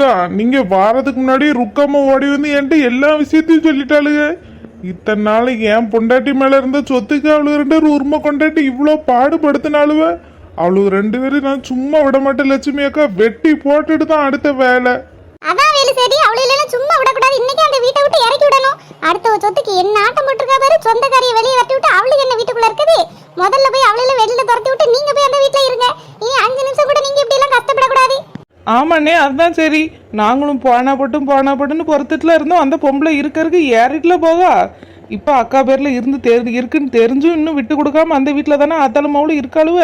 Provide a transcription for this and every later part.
இக்கா நீங்க வாரதுக்கு முன்னாடி ருக்காம ஓடி வந்து என்கிட்ட எல்லா விஷயத்தையும் சொல்லிட்டாளுங்க. இத்தனை நாள் என் பொண்டாட்டி மேல இருந்த சொத்துக்கு அவளுக்கு ரெண்டு பேரும் உரிமை கொண்டாட்டி இவ்வளோ பாடுபடுத்தினாலுவ அவளுக்கு ரெண்டு பேரும் நான் சும்மா விட மாட்டேன் லட்சுமி அக்கா. வெட்டி போட்டுட்டு தான் அடுத்த வேலை. அதான் வேலு சரி அவளை இல்லைன்னா சும்மா விடக்கூடாது. இன்னைக்கு அந்த வீட்டை விட்டு இறக்கி விடணும் அடுத்த சொத்துக்கு என்ன ஆட்டம் போட்டிருக்கா பாரு சொந்தக்காரியை வெளியே வரட்டி விட்டு அவளுக்கு என்ன வீட்டுக்குள்ள இருக்குது முதல்ல போய் அவளையில வெளியில துரத்தி விட்டு நீங்க போய் அந்த வீட்டுல இருங்க ஏன் அஞ்சு நிமிஷம் கூட நீங்க இப்படி எல்லாம் கஷ்டப்படக்கூடாது ஆமாண்ணே அதுதான் சரி. நாங்களும் போனா பட்டும் போனா பட்டுன்னு பொறுத்துட்டுல இருந்தோம். அந்த பொம்பளை இருக்கறதுக்கு ஏறிட்டுல போகா. இப்போ அக்கா பேர்ல இருந்து தெரி இருக்குன்னு தெரிஞ்சும் இன்னும் விட்டு கொடுக்காம அந்த வீட்டில் தானே ஆத்தாலும் அவளும் இருக்காளுவ?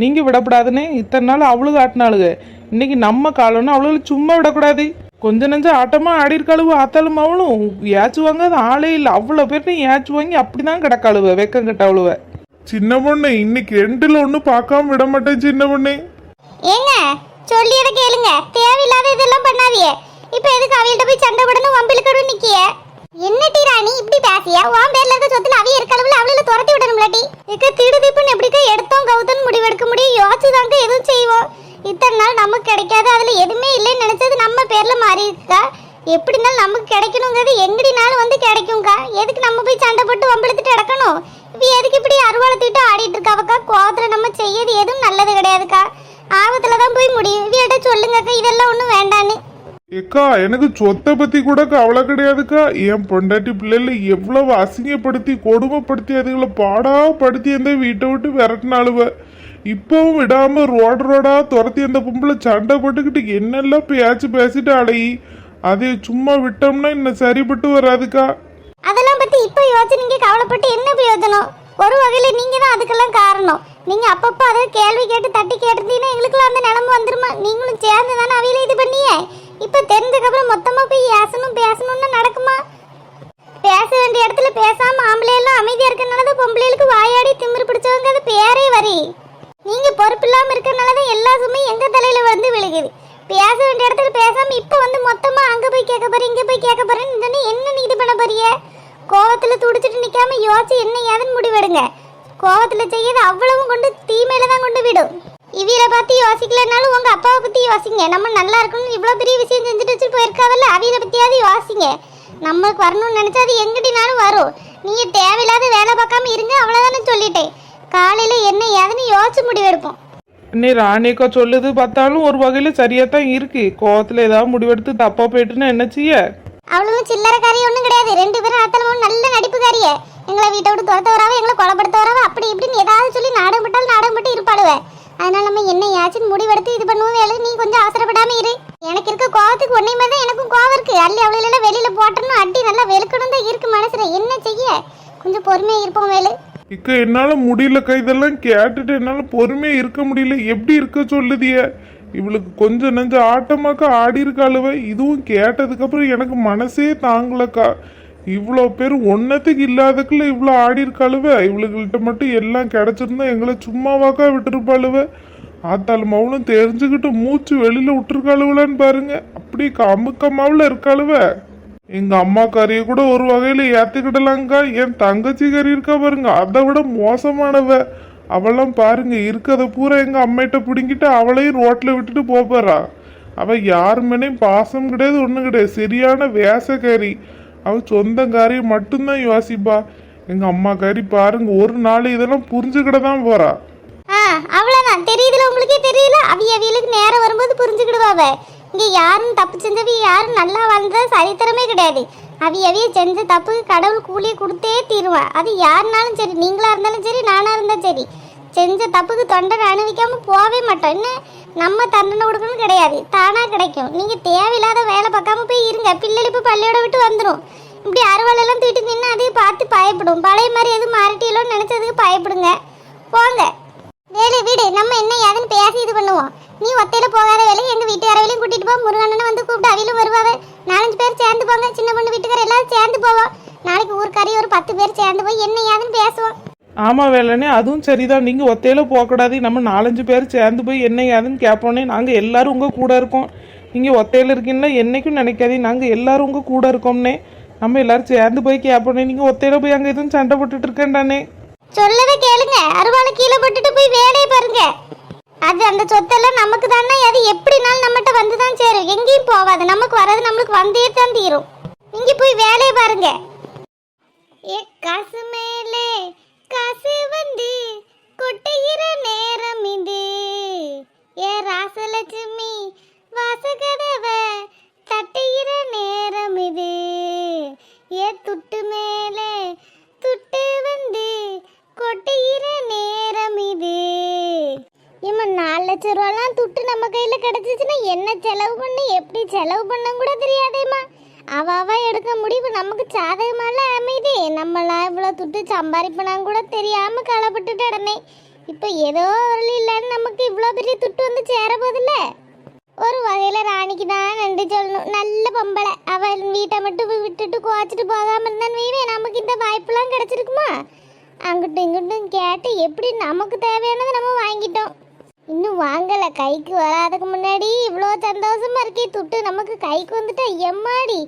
நீங்கள் விடப்படாதுன்னே இத்தனை நாள் அவளுக்கு ஆட்டினாளுக. இன்னைக்கு நம்ம காலம்னு அவளுக்கு சும்மா விடக்கூடாது. கொஞ்ச நெஞ்ச ஆட்டமா ஆடி இருக்காளுவ ஆத்தாலும் அவளும் ஏச்சுவாங்க அது ஆளே இல்லை. அவ்வளோ பேர்ட்டையும் ஏச்சுவாங்கி அப்படிதான் கிடக்காளுவ வெக்கம் கட்டாளுவ சின்ன பொண்ணு இன்னைக்கு ரெண்டுல ஒன்றும் பார்க்காம விட மாட்டேன் சின்ன பொண்ணு. ஏங்க சொல்லியத கேளுங்க. தேவையில்லாத இதெல்லாம் பண்ணாதியே இப்ப எதுக்கு அவையிட்ட போய் சண்டை போடணும்? வம்பிழுக்கணும் நிக்கிய? என்னட்டி ராணி? இப்படி பேசியா? உன் பேர்ல இருக்க சொத்துல அவிய இருக்களவுல அவளை துரத்தி விடணும்லடி இக்க திடுதிப்புன்னு எப்படிக்கா எடுத்தோம் கௌதன் முடிவெடுக்க முடியும்? யோசிச்சுதாங்க எதுவும் செய்வோம். இத்தனை நாள் நமக்கு கிடைக்காது அதுல எதுவுமே இல்லைன்னு நினைச்சது நம்ம பேர்ல மாறி இருக்கா எப்படினாலும் நமக்கு கிடைக்கணுங்கிறது எங்கடினாலும் வந்து கிடைக்கும்க்கா. எதுக்கு நம்ம போய் சண்டை போட்டு வம்பிழுத்துட்டு கிடக்கணும் இப்ப எதுக்கு இப்படி அருவாளை ஆடிட்டு இருக்காவக்கா கோவத்துல நம்ம செய்யறது எதுவும் நல்லது கிடையாதுக்கா. ஆபத்துல தான் போய் முடியும். இவியிட்ட சொல்லுங்கக்கா இதெல்லாம் ஒன்றும் வேண்டான்னு. ஏக்கா எனக்கு சொத்தை பத்தி கூட கவலை கிடையாதுக்கா. என் பொண்டாட்டி பிள்ளைல எவ்வளவு அசிங்கப்படுத்தி கொடுமைப்படுத்தி அதுகளை பாடாப்படுத்தி அந்த வீட்டை விட்டு விரட்டினாளுவ. இப்பவும் விடாம ரோடு ரோடா துரத்தி அந்த பொம்பளை சண்டை போட்டுக்கிட்டு என்னெல்லாம் பேச்சு பேசிட்டு அலையி அதை சும்மா விட்டோம்னா இன்னும் சரிப்பட்டு வராதுக்கா? அதெல்லாம் பத்தி இப்ப யோசனைங்க கவலைப்பட்டு என்ன பிரயோஜனம் ஒரு வகையில நீங்க தான் அதுக்கெல்லாம் காரணம். நீங்க அப்பப்போ அதை கேள்வி கேட்டு தட்டி கேட்டிருந்தீங்கன்னா எங்களுக்குலாம் அந்த நிலம வந்துருமா? நீங்களும் சேர்ந்து தானே அவையில இது பண்ணியே? இப்ப தெரிஞ்சதுக்கப்புறம் மொத்தமா போய் ஏசணும் பேசணும்னு நடக்குமா? பேச வேண்டிய இடத்துல பேசாம ஆம்பளை எல்லாம் அமைதியா இருக்கனால தான் பொம்பளைகளுக்கு வாயாடி திமிரு பிடிச்சவங்க அது பேரே வரி. நீங்க பொறுப்பு இல்லாம இருக்கறனால தான் எல்லா சுமையும் எங்க தலையில வந்து விழுகுது. பேச வேண்டிய இடத்துல பேசாம இப்ப வந்து மொத்தமா அங்க போய் கேட்க போறேன் இங்க போய் கேட்க போறேன்னு என்ன நீ இது பண்ண போறிய? கோவத்துல துடிச்சிட்டு நிக்காம யோசிச்சு என்ன ஏதுன்னு முடிவெடுங்க. கோவத்துல செய்யறது அவ்வளவும் கொண்டு தீமையில தான் கொண்டு விடும். இவியல பார்த்து யோசிக்கலனாலும் உங்க அப்பாவை பத்தி யோசிங்க. நம்ம நல்லா இருக்கணும்னு இவ்வளவு பெரிய விஷயம் செஞ்சுட்டு வச்சுட்டு போயிருக்காவல்ல? அவியல பத்தியாவது யோசிங்க. நம்மளுக்கு வரணும்னு நினைச்சா அது எங்கிட்டினாலும் வரும். நீங்க தேவையில்லாத வேலை பார்க்காம இருங்க அவ்வளவுதானே சொல்லிட்டேன். காலையில என்ன ஏதுன்னு யோசிச்சு முடிவெடுப்போம். நீ ராணிக்கா சொல்லுது பார்த்தாலும் ஒரு வகையில் சரியாக தான் இருக்கு. கோவத்தில் ஏதாவது முடிவெடுத்து தப்பாக போயிட்டுன்னா என்ன செய்ய? அவளும் சில்லறைக்காரி ஒன்றும் கிடையாது. ரெண்டு பேரும் ஆத்தலமும் நல்ல நடிப்புக்காரிய. எங்களை வீட்டை விட்டு துரத்த வராவ எங்களை கொலைப்படுத்த வராவ அப்படி இப்படின்னு ஏதாவது சொல்லி நாடகம் விட்டால் நாடகம் விட்டு இருப்பாளுவ. அதனால நம்ம என்ன ஏச்சுன்னு முடிவெடுத்து இது பண்ணுவோம் வேலை. நீ கொஞ்சம் அவசரப்படாம இரு. எனக்கு இருக்க கோவத்துக்கு ஒன்னே மாதிரி தான் எனக்கும் கோவம் இருக்கு. அள்ளி அவளையில வெளியில போட்டணும் அடி நல்லா வெளுக்கணும் தான் இருக்கு மனசுல. என்ன செய்ய? கொஞ்சம் பொறுமையா இருப்போம் வேலு. இக்க என்னால முடியலக்கா இதெல்லாம் கேட்டுட்டு என்னால பொறுமையா இருக்க முடியல. எப்படி இருக்க சொல்லுதிய? இவளுக்கு கொஞ்சம் நெஞ்ச ஆட்டமாக்கா ஆடி இருக்காளுவ இதுவும் கேட்டதுக்கு அப்புறம் எனக்கு மனசே தாங்கலக்கா. இவ்வளோ பேர் ஒன்னத்துக்கு இல்லாதக்குள்ள இவ்வளோ ஆடி இருக்காளுவ? இவளுகள்கிட்ட மட்டும் எல்லாம் கிடச்சிருந்தா எங்களை சும்மாவாக்கா விட்டுருப்பாளுவ? ஆத்தாள் மவுனும் தெரிஞ்சுக்கிட்டு மூச்சு வெளியில் விட்டுருக்காளுவலான்னு பாருங்க. அப்படி கமுக்கமாவில் இருக்காளுவ. எங்கள் அம்மா கறியை கூட ஒரு வகையில் ஏற்றுக்கிடலாங்க்கா என் தங்கச்சி கறி இருக்கா பாருங்க. அதை விட மோசமானவ. அவெல்லாம் பாருங்க இருக்கத பூரா எங்கள் அம்மையிட்ட பிடுங்கிட்டு அவளையும் ரோட்டில் விட்டுட்டு போறா. அவள் யார் மேலேயும் பாசம் கிடையாது ஒன்றும் கிடையாது. சரியான அவள் அவ மட்டும்தான் யோசிப்பா. எங்க அம்மா காரி பாருங்க ஒரு நாள் இதெல்லாம் புரிஞ்சுக்கிட தான் போறா. அவ்வளவுதான். தெரியுதுல உங்களுக்கே தெரியல அவிய அவியலுக்கு நேரம் வரும்போது புரிஞ்சுக்கிடுவாவ இங்க யாரும் தப்பு செஞ்சவி யாரும் நல்லா வாழ்ந்தது சரித்திரமே கிடையாது. அவிய அவிய செஞ்ச தப்புக்கு கடவுள் கூலியை கொடுத்தே தீருவேன் அது யாருனாலும் சரி நீங்களா இருந்தாலும் சரி நானா இருந்தாலும் சரி. செஞ்ச தப்புக்கு தொண்டனை அனுபவிக்காம போகவே மாட்டோம். என்ன? நம்ம தண்டனை கொடுக்கணும் கிடையாது. தானா கிடைக்கும். நீங்க தேவையில்லாத வேலை பார்க்காம போய் இருங்க. பிள்ளைகள் பள்ளியோட விட்டு வந்துடும் இப்படி அறுவாலெல்லாம் தூக்கிட்டு நின்று அதையும் பார்த்து பயப்படும். பழைய மாதிரி எதுவும் மாறிட்டீங்களோன்னு நினச்சதுக்கு பயப்படுங்க. போங்க. வேலை வீடு நம்ம என்ன ஏதுன்னு பேசி இது பண்ணுவோம். நீ ஒத்தையில போகாத வேலையை எங்க வீட்டுக்காரவையும் கூட்டிட்டு போ. முருகண்ணனை வந்து கூப்பிட்டு அவிலும் வருவாவே. நாலஞ்சு பேர் சேர்ந்து போங்க. சின்ன பொண்ணு வீட்டுக்கார எல்லாரும் சேர்ந்து போவோம். நாளைக்கு ஊருக்காரி ஒரு பத்து பேர் சேர்ந்து போய் என்ன ஏதுன்னு பேசுவோம். ஆமாம் வேலைனே அதுவும் சரிதான். நீங்கள் ஒத்தையில போகக்கூடாது. நம்ம நாலஞ்சு பேர் சேர்ந்து போய் என்ன ஏதுன்னு கேட்போன்னே நாங்கள் எல்லாரும் உங்கள் கூட இருக்கோம். நீங்கள் ஒத்தையில் இருக்கீங்களா? என்றைக்கும் நினைக்காதீங்க. நாங்கள் எல்லாரும் உங்கள் கூட இருக்கோம்னே. நம்ம எல்லாரும் சேர்ந்து போய் கேட்போனே நீங்கள் ஒத்தையில் போய் அங்கே எதுவும் சண்டை போட்டுட்டு இருக்கேன்டானே? சொல்லவே கேளுங்க. அருவாளை கீழே போட்டுட்டு போய் வேலையை பாருங்க. அது அந்த சொத்தெல்லாம் நமக்கு தானே. அது எப்படினாலும் நம்மகிட்ட வந்து தான் சேரும். எங்கேயும் போகாது நமக்கு வராது. நம்மளுக்கு வந்தே தான் தீரும். நீங்க போய் வேலையை பாருங்க. ஏ காசு மேலே காசு வந்து கொட்டுகிற நேரம் இது. ஏ ராசலட்சுமி வாசகதவ தட்டுகிற நேரம் இது. ஏ துட்டு மேலே துட்டு வந்து கொட்டுகிற நேரம் இது. இம்மா நாலு லட்ச ரூபாலாம் துட்டு நம்ம கையில் கிடச்சிச்சின்னா என்ன செலவு பண்ணி? எப்படி செலவு பண்ண கூட தெரியாதேம்மா அவ எடுக்க முடிவு நமக்கு சாதகமால அமைதி நம்மளாம் இவ்வளோ துட்டு சம்பாதிப்பனான்னு கூட தெரியாமல் களப்பட்டுட்டு இடமே இப்போ ஏதோ ஒரு இல்லைன்னு நமக்கு இவ்வளோ பெரிய துட்டு வந்து சேர போதில்லை ஒரு வகையில் ராணிக்கு தான் நன்றி சொல்லணும். நல்ல பொம்பளை. அவள் வீட்டை மட்டும் விட்டுட்டு குவாச்சிட்டு போகாமல் இருந்தான்னு வைவே நமக்கு இந்த வாய்ப்புலாம் கிடச்சிருக்குமா? அங்கிட்டும் இங்கிட்டும் கேட்டு எப்படி நமக்கு தேவையானதை நம்ம வாங்கிட்டோம். இன்னும் வாங்கலை. கைக்கு வராதுக்கு முன்னாடி இவ்வளோ சந்தோஷமாக இருக்கே. துட்டு நமக்கு கைக்கு வந்துட்டா எம்மாடி?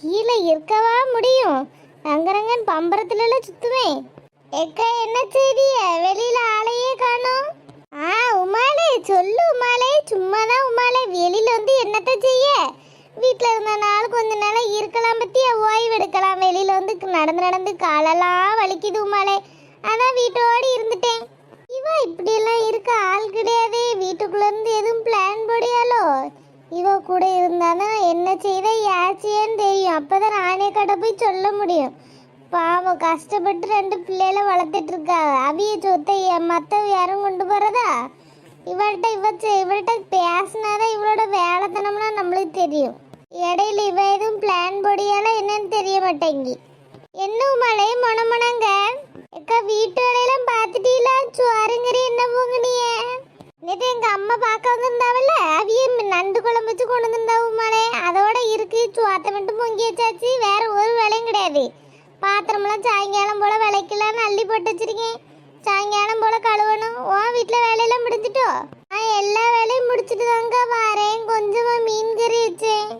கீழே இருக்கவா முடியும்? ரங்கரங்கன் பம்பரத்துலலாம் சுற்றுவேன் சுத்துவேன். எக்கா என்ன செய்திய? வெளியில் ஆளையே காணும். ஆ உமாலே சொல்லு உமாலே சும்மாதான் உமாலே வெளியில வந்து என்னத்த செய்ய? வீட்டில் இருந்த நாள் கொஞ்ச நாள் இருக்கலாம் பத்தியா? ஓய்வு எடுக்கலாம். வெளியில வந்து நடந்து நடந்து காலெல்லாம் வலிக்குது உமாலே அதான் வீட்டோடு இருந்துட்டேன். இவ இப்படியெல்லாம் இருக்க ஆள் கிடையாதே. வீட்டுக்குள்ள இருந்து எதுவும் பிளான் போடியாலோ இவ கூட இருந்தாதான் என்ன செய்த யாச்சியன்னு தெரியும். அப்பதான் நானே கடை போய் சொல்ல முடியும். பாவம் கஷ்டப்பட்டு ரெண்டு பிள்ளைகளை வளர்த்துட்டு இருக்கா. அவிய சொத்த மற்ற யாரும் கொண்டு போகிறதா இவள்கிட்ட இவ இவள்கிட்ட பேசினாதான் இவளோட வேலைத்தனம்னா நம்மளுக்கு தெரியும். இடையில இவ எதுவும் பிளான் பொடியால என்னன்னு தெரிய மாட்டேங்கி. என்ன மழை மொனமொனங்க? அக்கா வீட்டு வேலையெல்லாம் பார்த்துட்டீங்களா? சுவாருங்கறி என்ன போங்கனிய நேற்று எங்க அம்மா பார்க்க வந்திருந்தாவில்ல? அவிய நண்டு குழம்பு வச்சு கொண்டு வந்திருந்தாவு மழை அதோட இருக்கு. சுவாத்த மட்டும் பொங்கி வச்சாச்சு. வேற ஒரு வேலையும் கிடையாது. பாத்திரம்லாம் சாயங்காலம் போல விளக்கலாம்னு அள்ளி போட்டு வச்சிருக்கேன். சாயங்காலம் போல கழுவணும். உன் வீட்டில் வேலையெல்லாம் முடிஞ்சிட்டோ? நான் எல்லா வேலையும் முடிச்சிட்டு தாங்க வரேன். கொஞ்சமா மீன் கறி வச்சேன்.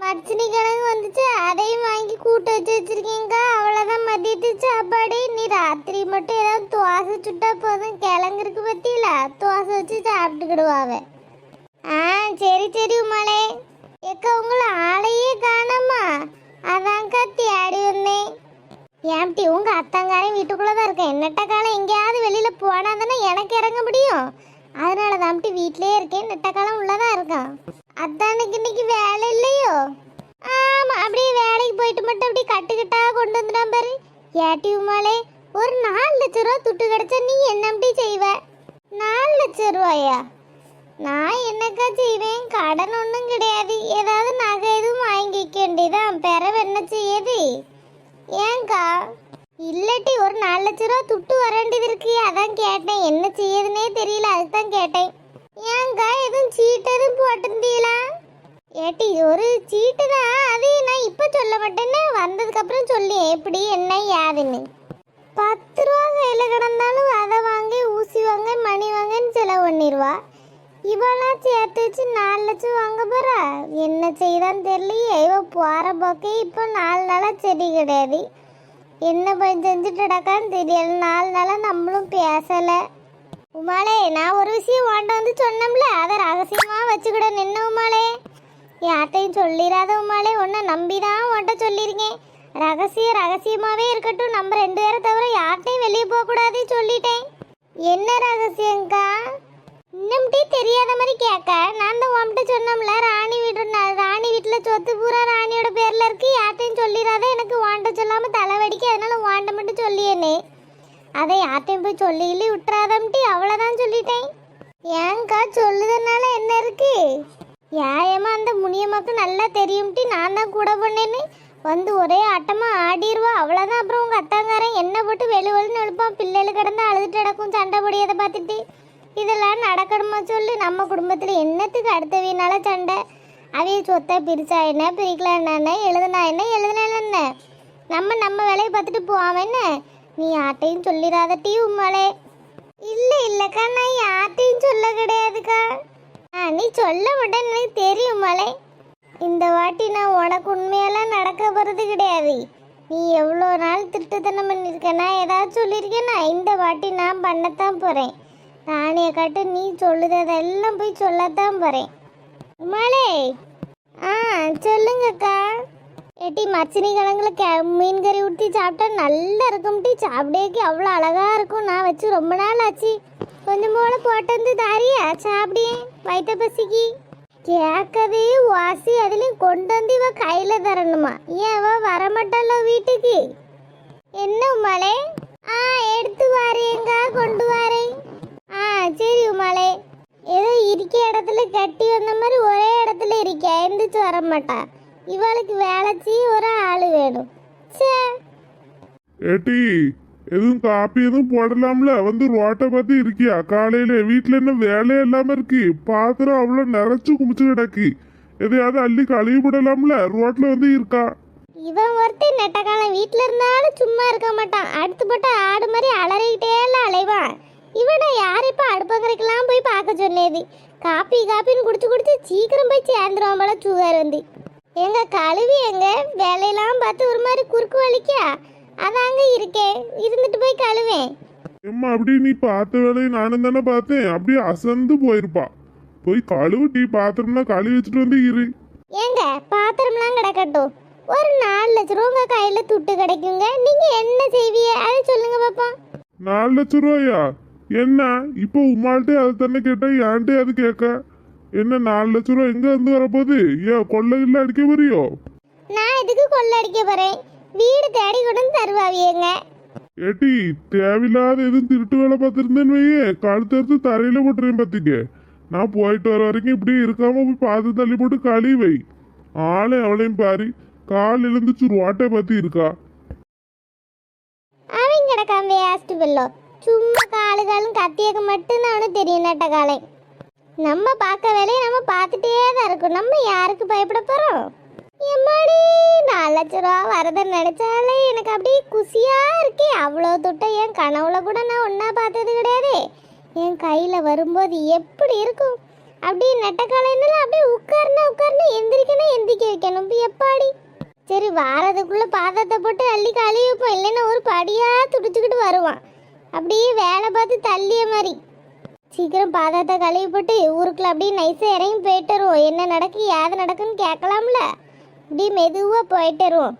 மச்சினி கிழங்கு வந்துச்சு. அதையும் வாங்கி கூட்டு வச்சு வச்சிருக்கீங்க அவ்வளோதான் மதியத்து சாப்பாடு. நீ ராத்திரி மட்டும் ஏதாவது தோசை சுட்டா போதும். கிழங்கு இருக்கு பத்தியில. தோசை வச்சு சாப்பிட்டுக்கிடுவாவே ஆ சரி சரி உமாளே. எக்க உங்களை ஆளையே காணாமா? அதான்க்கா தேடி வந்தேன். ஏம்டி உங்க அத்தங்காரன் வீட்டுக்குள்ள தான் இருக்கேன். என்னட்ட காலம் எங்கேயாவது வெளியில போனா தானே எனக்கு இறங்க முடியும். அதனால தான்ட்டு வீட்லயே இருக்கேன். நெட்ட காலம் உள்ளதான் இருக்கான். அத்தானுக்கு இன்னைக்கு வேலை இல்லையோ? ஆமா அப்படியே வேலைக்கு போயிட்டு மட்டும் அப்படியே கட்டுக்கிட்டா கொண்டு வந்துடான் பாரு. ஏட்டி உமாலே ஒரு நாலு லட்ச ரூபா துட்டு கிடைச்சா நீ என்ன அப்படி செய்வ? நாலு லட்ச ரூபாயா? நான் என்னக்கா செய்வேன்? கடன் ஒன்றும் கிடையாது. ஏதாவது நகை எதுவும் வாங்கிக்க வேண்டியதான் பிறவை என்ன செய்யுது ஏங்கா? இல்லட்டி ஒரு நாலு லட்ச ரூபா துட்டு வர வேண்டியது இருக்கு. அதான் கேட்டேன். என்ன செய்யுதுன்னே தெரியல. அதுதான் கேட்டேன். ஏங்கா எதுவும் சீட்டு எதுவும் போட்டிருந்தீங்களா? ஏட்டி ஒரு சீட்டு தான். அது நான் இப்போ சொல்ல மாட்டேன்னு வந்ததுக்கு அப்புறம் சொல்லி. எப்படி என்ன யாதுன்னு பத்து ரூபா கையில் கிடந்தாலும் அதை வாங்கி ஊசி வாங்க மணி வாங்கன்னு செலவு பண்ணிடுவா. இவெல்லாம் சேர்த்து வச்சு நாலு லட்சம் வாங்க போறா? என்ன செய்யறான்னு தெரியலையே. இவ போற போக்கே இப்போ நாலு நாளா செடி கிடையாது. என்ன போய் செஞ்சுட்டடாக்கான்னு தெரியல. நாலு நாளா நம்மளும் பேசல. உமாளே நான் ஒரு விஷயம் வாண்ட வந்து சொன்னோம்ல. அதை ரகசியமா வச்சுக்கிட நின்ன உமாளே. யார்ட்டையும் சொல்லிடாத உமாளே. உன்னை நம்பி தான் உன்ட்ட சொல்லியிருக்கேன். ரகசியம் ரகசியமாவே இருக்கட்டும். நம்ம ரெண்டு பேரை தவிர யார்ட்டையும் வெளியே போகக்கூடாதுன்னு சொல்லிட்டேன். என்ன ரகசியங்க்கா இன்னும்டி தெரியாத மாதிரி கேட்க. நான் தான் உன்கிட்ட சொன்னோம்ல ராணி வீடு ராணி வீட்டில் சொத்து பூரா ராணியோட பேரில் இருக்கு. யார்ட்டையும் சொல்லிடாத. எனக்கு வாண்ட சொல்லாமல் தலைவடிக்கு அதனால வாண்ட மட்டும் சொல்லியேனே. அதை யார்ட்டையும் போய் சொல்லி இல்லி விட்டுறாதம்ட்டி அவ்வளோதான் சொல்லிட்டேன். ஏங்கா சொல்லுதனால என்ன இருக்கு? ஏமா அந்த முனியம்மாக்கு நல்லா தெரியும்ட்டி நான் தான் கூட பண்ணேன்னு வந்து ஒரே ஆட்டமாக ஆடிடுவா அவ்வளோதான் அப்புறம் உங்கள் அத்தாங்காரன் என்ன போட்டு வெளி வெளின்னு எழுப்பான். பிள்ளைகள் கிடந்து அழுதுட்டு கிடக்கும் சண்டை பொடியதை பார்த்துட்டு. இதெல்லாம் நடக்கணுமா சொல்லி? நம்ம குடும்பத்தில் என்னத்துக்கு அடுத்த வீணால சண்டை? அவைய சொத்தை பிரிச்சா என்ன? பிரிக்கலாம் என்ன? எழுதுனா என்ன? எழுதுனா என்ன? நம்ம நம்ம வேலையை பார்த்துட்டு போவாம என்ன? நீ யார்ட்டையும் சொல்லிடாத டீ உம்மாளே இல்லை இல்லைக்கா நான் யார்ட்டையும் சொல்ல கிடையாதுக்கா. ஆ நீ சொல்ல மாட்டேன்னு எனக்கு தெரியும் மலை. இந்த வாட்டி நான் உனக்கு உண்மையெல்லாம் நடக்க போகிறது கிடையாது. நீ எவ்வளோ நாள் திட்டத்தனம் பண்ணியிருக்க நான் ஏதாவது சொல்லியிருக்கேனா? இந்த வாட்டி நான் பண்ணத்தான் போகிறேன் தானிய காட்டு நீ சொல்லுதெல்லாம் போய் சொல்லத்தான் போறேன். உமாளே. ஆ சொல்லுங்கக்கா. ஏட்டி மச்சினி கிழங்குல கே மீன் கறி ஊற்றி சாப்பிட்டா நல்லா இருக்கும் டீ. சாப்பிடேக்கு அவ்வளோ அழகா இருக்கும். நான் வச்சு ரொம்ப நாள் ஆச்சு. கொஞ்சம் போல போட்டு வந்து தாரியா சாப்பிடியே வயிற்ற பசிக்கு. கேட்கவே வாசி அதுலயும் கொண்டு வந்து இவ கையில தரணுமா? ஏன் அவ வரமாட்டாள வீட்டுக்கு? என்ன உமாளே? ஆ எடுத்து வாரேங்க கொண்டு வாரேன். சரி உமாளே. ஏதோ இருக்க இடத்துல கட்டி வந்த மாதிரி ஒரே இடத்துல இருக்க எந்திரிச்சு வர மாட்டா. இவளுக்கு வேலை செய்ய ஒரு ஆள் வேணும். சே ஏட்டி எதுவும் காப்பி எதுவும் போடலாம்ல? வந்து ரோட்டை பார்த்து இருக்கியா? காலையில வீட்டுல என்ன வேலையே இல்லாம இருக்கு? பாத்திரம் அவ்வளவு நிறைச்சு குமிச்சு கிடக்கு. எதையாவது அள்ளி கழுவி விடலாம்ல? ரோட்ல வந்து இருக்கா? இவன் ஒருத்தன் நெட்டக்காலம் வீட்டில் இருந்தாலும் சும்மா இருக்க மாட்டான். அடுத்து போட்ட ஆடு மாதிரி அலறிக்கிட்டே அலைவான். இவனை யார் இப்போ அடுப்பங்கரைக்கெல்லாம் போய் பார்க்க சொன்னேது காப்பி காப்பின்னு குடிச்சு குடிச்சு சீக்கிரம் போய் சேர்ந்துருவான் போல சுகர் வந்து எங்க கழுவி எங்க வேலையெல்லாம் பார்த்து ஒரு மாதிரி குறுக்கு வலிக்கா? அதாங்க இருக்கேன் இருந்துட்டு போய் கழுவேன். ஏம்மா அப்படி நீ பார்த்த வேலையை நானும் தானே பார்த்தேன். அப்படியே அசந்து போயிருப்பா. போய் கழுவு டீ பாத்திரம்னா கழுவி வச்சுட்டு வந்து இரு. ஏங்க பாத்திரம்லாம் கிடக்கட்டும். ஒரு நாலு லட்ச ரூபா உங்க கையில துட்டு கிடைக்குங்க. நீங்க என்ன செய்வீங்க? அதை சொல்லுங்க பாப்போம் நாலு லட்ச ரூபாயா? என்ன? இப்போ உமாள்கிட்டே அதை தானே கேட்டா ஏன்ட்டே அது கேட்க? என்ன நாலு லட்ச ரூபா எங்க இருந்து வரப்போகுது? ஏன் கொள்ளை இல்ல அடிக்க வரியோ நான் இதுக்கு கொள்ளடிக்க போறேன்? வீடு தேடி கொண்டு வந்து தருவாவியங்க ஏட்டி தேவையில்லாத எதுவும் திருட்டு வேலை பார்த்துருந்தேன்னு வையே கழுத்து எடுத்து தரையில போட்டுறேன் பார்த்துக்க நான் போயிட்டு வர வரைக்கும் இப்படியே இருக்காம போய் பார்த்து தள்ளி போட்டு கழுவி வை. ஆளே அவளையும் பாரு. கால் எழுந்துச்சு ரோட்டை பார்த்து இருக்கா? அவன் கிடக்காம வேஸ்ட் பில்லோ சும்மா காலு காலும் கத்தியக்க மட்டும்தான் தெரியும் நட்ட காலை. நம்ம பார்க்க வேலையை நம்ம பார்த்துட்டே தான் இருக்கோம். நம்ம யாருக்கு பயப்பட போகிறோம் எம்மாடி நாலு லட்ச ரூபா வரதை நினைச்சாலே எனக்கு அப்படியே குசியாக இருக்கே. அவ்வளோ துட்டை என் கனவுல கூட நான் ஒன்றா பார்த்தது கிடையாது. என் கையில் வரும்போது எப்படி இருக்கும்? அப்படியே நெட்டக்காலையினால அப்படியே உட்காருனா உட்காருனா எந்திரிக்கணும் எந்திரிக்க வைக்கணும். எப்பாடி? சரி வாரதுக்குள்ளே பாதத்தை போட்டு அள்ளி கழுவிப்போம் இல்லைன்னா ஒரு படியாக துடிச்சுக்கிட்டு வருவான். அப்படியே வேலை பார்த்து தள்ளிய மாதிரி. சீக்கிரம் பாதத்தை கழுவி போட்டு ஊருக்குள்ள அப்படியே நைஸாக இறங்கி போயிட்டு வருவோம். என்ன நடக்கு ஏது நடக்குன்னு கேட்கலாம்ல. அப்படியே மெதுவாக போயிட்டு வருவோம்.